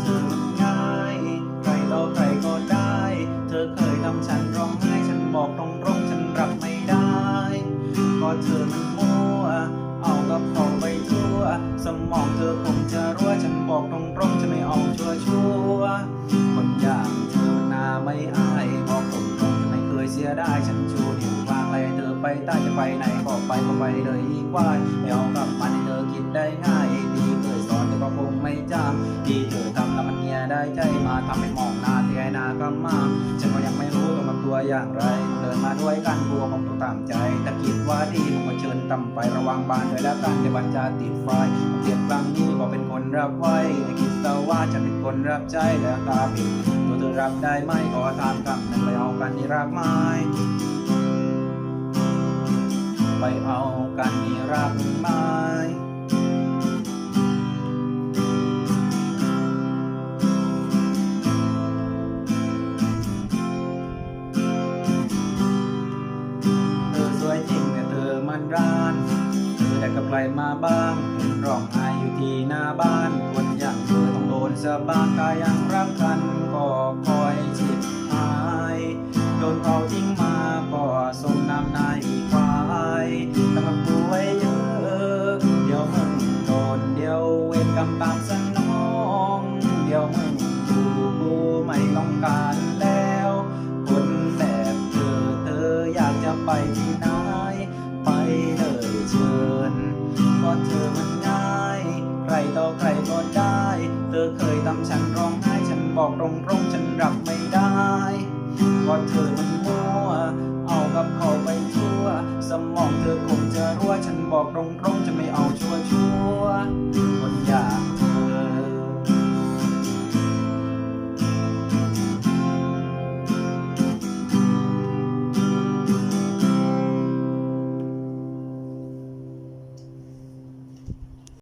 เธอมันง่าย ใครต่อใครก็ได้ เธอเคยทำฉันร้องไห้ ฉันบอกตรงๆฉันรับไม่ได้ก็เธอมันมั่ว เอากับเขาไปทั่ว สมองเธอคงจะรั่ว ฉันบอกตรงๆฉันไม่เอาชัวชัวคนอย่างเธอมันน่าไม่อายบอกตรงๆฉันไม่เคยเสียไดายฉันชูนิ้วกลางเลยเธอไปใต้จะไปไหนก็ไปก็ไปเลยอีกว่าไม่เอากับมันให้เธอคิดได้ง่าย ได้ใจมาทำให้มองหน้าที่ไอ้หน้าก็มาฉันก็ยังไม่รู้ต้องทำตัวอย่างไร เดินมาด้วยกันกลัวคงต้องตามใจแต่คิดว่าดีผมก็เชิญต่ำไประวังบานด้วยแล้วกันในวันจะติดไฟเสียนครั้งนี้ก็เป็นคนรับไว้ให้คิดซะว่าจะเป็นคนรับใจแล้วตาปิดตัวเธอรับได้ไหมก็ถามคำนั้นไปเอากันนี่รักไหมไปเอากันนี่รักไหม วยจริงแต่เธอมันร้านเธอได้กับใครมาบ้างร้องไห้อยู่ที่หน้าบ้านคนอย่างเธอต้องโดนสะบานกายังรักกันก็คอยชิบหายโดนเขาทิ้งมาก็สมน้ำหน้าอีกควายตั้งกับกูไว้เยอะเดี๋ยวมึงโดนเดี๋ยวเวรกรรมตามสนองเดี๋ยวมึงดูกูไม่ต้องการแล้ว คนแบบเธอเธออยากจะไปที่ไหน ก็เธอมันง่าย ใครต่อใครก็ได้ เธอเคยทำฉันร้องไห้ ฉันบอกตรงๆ ฉันรับไม่ได้ก็เธอมันมั่ว เอากับเขาไปทั่ว สมองเธอคงจะรั่ว ฉันบอกตรงๆ จะไม่เอาชัวชัวร์